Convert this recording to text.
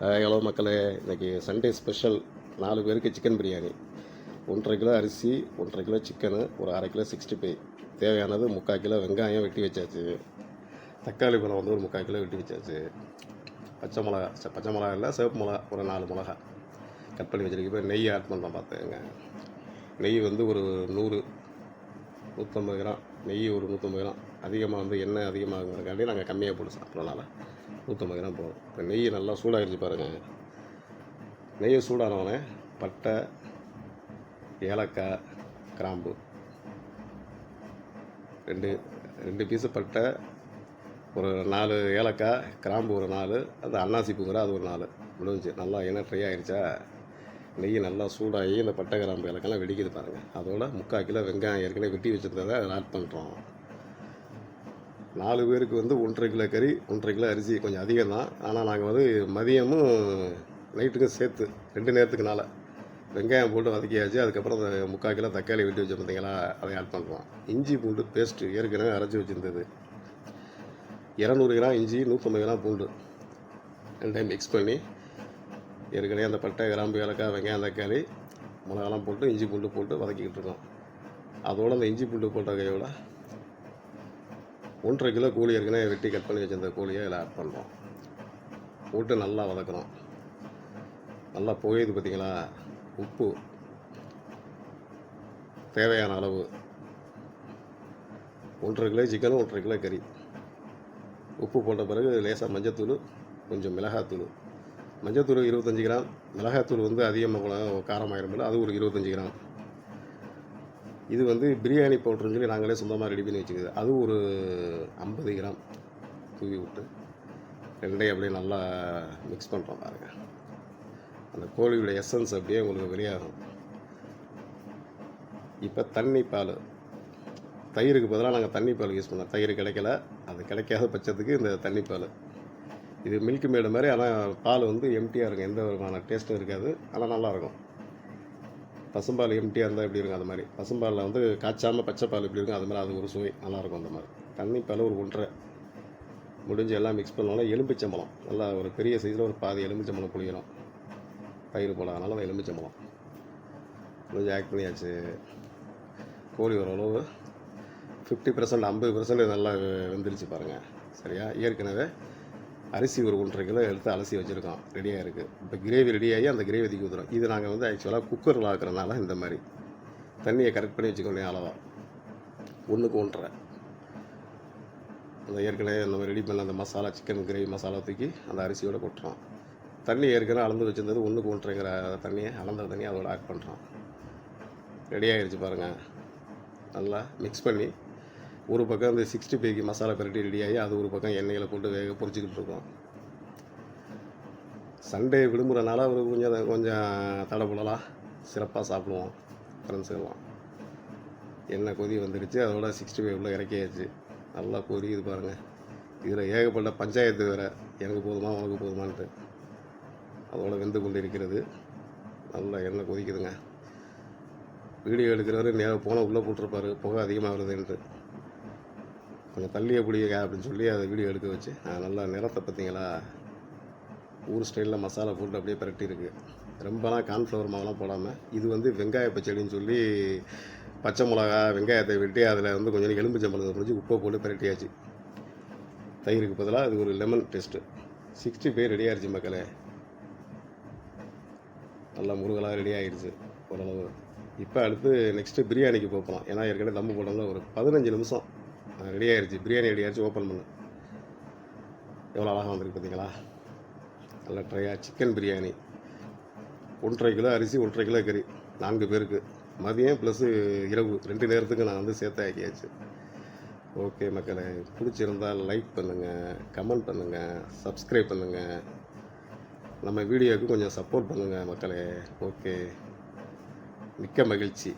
Hello மக்களே. இன்றைக்கி Sunday special நாலு பேருக்கு சிக்கன் பிரியாணி ஒன்றரை கிலோ அரிசி ஒன்றரை கிலோ சிக்கனு ஒரு அரை கிலோ சிக்ஸ்டி ஃபைவ் தேவையானது முக்கால் கிலோ வெங்காயம் வெட்டி வச்சாச்சு. தக்காளி பழம் வந்து ஒரு முக்கால் கிலோ வெட்டி வச்சாச்சு. பச்சை மிளகா ச- பச்சை மிளகா இல்லை சிவப்பு மிளகா ஒரு நாலு மிளகா. கட் பண்ணி வச்சுருக்கப்போ நெய் ஆட் பண்ணுறோம் பார்த்துக்கங்க நெய் வந்து ஒரு நூறு நூற்றம்பது கிராம். நெய் ஒரு நூற்றம்பது கிராம். அதிகமாக வந்து எண்ணெய் அதிகமாகுங்கிறக்காண்டி நாங்கள் கம்மியாக போட்டு சாப்பிட்றனால நூற்றம்பது கிராம் போதும் இப்போ நெய் நல்லா சூடாகிடுச்சு பாருங்கள் நெய் சூடானவொடனே பட்டை ஏலக்காய் கிராம்பு. ரெண்டு ரெண்டு பீஸு பட்டை ஒரு நாலு ஏலக்காய் கிராம்பு ஒரு நாலு அது அன்னாசி பூங்கிற அது ஒரு நாலு. முடிஞ்சு நல்லா எண்ணெய் ட்ரை ஆகிடுச்சா நெய் நல்லா சூடாகி இந்த பட்டை கிராம்பு இலக்கெல்லாம் வெடிக்குது பாருங்கள் அதோட முக்கால் கிலோ வெங்காயம் ஏற்கனவே வெட்டி வச்சுருந்ததை அதில் ஆட் பண்ணுறோம் நாலு பேருக்கு வந்து ஒன்றரை கிலோ கறி ஒன்றரை கிலோ அரிசி கொஞ்சம் அதிகம் தான் ஆனால் நாங்கள் வந்து மதியமும் நைட்டுக்கும் சேர்த்து ரெண்டு நேரத்துக்குனால வெங்காயம் போட்டு வதக்கியாச்சு. அதுக்கப்புறம் அந்த முக்கால் கிலோ தக்காளி வெட்டி வச்சு பார்த்தீங்களா அதை ஆட் பண்ணுறோம் இஞ்சி பூண்டு பேஸ்ட்டு ஏற்கனவே அரைச்சி வச்சுருந்தது. இரநூறு கிராம் இஞ்சி நூற்றம்பது கிராம் பூண்டு ரெண்டையும் மிக்ஸ் பண்ணி ஏற்கனவே அந்த பட்டை கிராம்பு ஏலக்காய் வெங்காயம் தக்காளி மிளகாலாம் போட்டு இஞ்சி பூண்டு போட்டு வதக்கிக்கிட்டு இருக்கோம். அதோடு அந்த இஞ்சி பூண்டு போட்ட கையோட ஒன்றரை கிலோ கோழி ஏற்கனவே வெட்டி கட் பண்ணி வச்சிருந்த கோழியை இதில் ஆட் பண்ணுறோம். போட்டு நல்லா வதக்குறோம். நல்லா புகையுது பார்த்தீங்களா? உப்பு தேவையான அளவு. ஒன்றரை கிலோ சிக்கனும் ஒன்றரை கிலோ கறி உப்பு போட்ட பிறகு லேசாக மஞ்சத்தூள் கொஞ்சம் மிளகாத்தூள். மஞ்சத்தூள் இருபத்தஞ்சி கிராம். மிளகாத்தூள் வந்து அதிகமாக காரமாயிருமில்ல அது ஒரு இருபத்தஞ்சி கிராம். இது வந்து பிரியாணி பவுட்ருன்னு சொல்லி நாங்களே சொந்தமாக ரெடி பண்ணி வச்சுக்கிது. அது ஒரு ஐம்பது கிராம் தூவி விட்டு ரெண்டையும் அப்படியே நல்லா மிக்ஸ் பண்ணுறோம் பாருங்க. அந்த கோழியோட எசன்ஸ் அப்படியே உங்களுக்கு வெளியாகும். இப்போ தண்ணி பால். தயிருக்கு பதிலாக நாங்கள் தண்ணி பால் யூஸ் பண்ணோம். தயிர் கிடைக்கல. அது கிடைக்காத பட்சத்துக்கு இந்த தண்ணி பால். இது மில்க் மேடு மாதிரி ஆனால் பால் வந்து எம்டியாக இருக்கும். எந்த விதமான டேஸ்ட்டும் இருக்காது. ஆனால் நல்லாயிருக்கும் பசும்பால் எம்டியாக இருந்தால் எப்படி இருக்கும்? அது மாதிரி. பசும்பாலில் வந்து காய்ச்சாமல் பச்சை பால் எப்படி இருக்கும். அது மாதிரி அது ஒரு சுவை. நல்லாயிருக்கும் அந்த மாதிரி. தண்ணி பால் ஒரு ஒன்றரை. முடிஞ்சு எல்லாம் மிக்ஸ் பண்ணாலும் எலும்பிச்சம்பழம். நல்லா ஒரு பெரிய சைஸில் ஒரு பாதி எலும்பிச்சம்பழம் புளியணும். பயிர் போல அதனால் அந்த எலும்பிச்சம்பழம். முடிஞ்சு ஆக்ட் பண்ணியாச்சு. கோழி ஓரளவு ஃபிஃப்டி பர்சன்ட் ஐம்பது பர்சன்ட் நல்லா வெந்துருச்சு பாருங்கள் சரியா? ஏற்கனவே அரிசி ஒரு ஒன்றரை கிலோ எடுத்து அலசி வச்சுருக்கோம். ரெடியாக இருக்குது இப்போ கிரேவி ரெடியாகி அந்த கிரேவி தூக்கி ஊற்றுறோம் இது நாங்கள் வந்து ஆக்சுவலாக குக்கரில் ஆக்குறதுனால இந்த மாதிரி. தண்ணியை கரெக்ட் பண்ணி வச்சுக்கணும் அளவாக ஒன்றுக்கு ஒன்றரை. அந்த ஏற்கனவே நம்ம ரெடி பண்ண அந்த மசாலா சிக்கன் கிரேவி மசாலா தூக்கி அந்த அரிசியோட கொட்டுறோம். தண்ணி ஏற்கனவே அளந்து வச்சுருந்தது ஒன்றுக்கு ஒன்றரைங்கிற தண்ணியை அளந்த தண்ணியை அதோட ஆட் பண்ணுறோம் ரெடி ஆகிடுச்சு பாருங்கள் நல்லா மிக்ஸ் பண்ணி ஒரு பக்கம் இந்த சிக்ஸ்டி ஃபைவ்க்கு மசாலா பிரட்டி ரெடி ஆகி அது ஒரு பக்கம் எண்ணெயில் போட்டு வேக பொரிச்சிக்கிட்டு இருக்கோம். சண்டே விடுமுறைனால ஒரு கொஞ்சம் கொஞ்சம் தடபுடலாம் சிறப்பாக சாப்பிடுவோம் ஃப்ரெண்ட்ஸுக்கெல்லாம் எண்ணெய் கொதி வந்துடுச்சு அதோட சிக்ஸ்டி ஃபைவ் உள்ள இறக்கியாச்சு. நல்லா கொதிக்குது பாருங்கள் இதில் ஏகப்பட்ட பஞ்சாயத்து வேறு. எனக்கு போதுமா உனக்கு போதுமான்ட்டு. அதோட வெந்து கொண்டு இருக்கிறது. நல்லா எண்ணெய் கொதிக்குதுங்க. வீடியோ எடுக்கிறவர் நேரம் போன உள்ளே போட்டிருப்பாரு. புகை அதிகமாக வருதுன்ட்டு. கொஞ்சம் தள்ளியே பிடிங்க அப்படின்னு சொல்லி அதை வீடியோ எடுக்க வச்சு நல்லா நிறத்தை பார்த்தீங்களா? ஊர் ஸ்டைலில் மசாலா போட்டு அப்படியே பிரட்டி இருக்கு. ரொம்பலாம் கார்ன்ஃப்ளவர் மாவுலாம் போடாமல் இது வந்து வெங்காய பச்சடின்னு சொல்லி பச்சை மிளகா வெங்காயத்தை வெட்டி அதில் வந்து கொஞ்சம் எலும்புச்சம்பழத்தை முடிஞ்சு உப்பை போட்டு பிரட்டியாச்சு. தயிருக்கு பதிலாக அது ஒரு lemon taste sixty five ready ஆயிடுச்சு மக்களே. நல்லா முருகலாக ரெடி ஆகிடுச்சு ஓரளவு. இப்போ அடுத்து நெக்ஸ்ட்டு பிரியாணிக்கு போகலாம் ஏன்னா ஏற்கனவே தம்பு போட்டோம்ல ஒரு பதினஞ்சு நிமிஷம். ரெடி ஆகிடுச்சு பிரியாணி ரெடி ஆயிடுச்சு ஓப்பன் பண்ணு. எவ்வளோ அழகாக வந்திருக்கு பார்த்தீங்களா நல்ல ட்ரையாக சிக்கன் பிரியாணி ஒன்றரை கிலோ அரிசி ஒன்றரை கிலோ கறி. நான்கு பேருக்கு. மதியம் ப்ளஸ்ஸு இரவு. ரெண்டு நேரத்துக்கு நான் வந்து சேர்த்து ஆக்கியாச்சு. ஓகே மக்களை. பிடிச்சிருந்தால் லைக் பண்ணுங்கள் கமெண்ட் பண்ணுங்கள் சப்ஸ்கிரைப் பண்ணுங்கள் நம்ம வீடியோவுக்கு கொஞ்சம் சப்போர்ட் பண்ணுங்கள் மக்களே. ஓகே மிக்க மகிழ்ச்சி.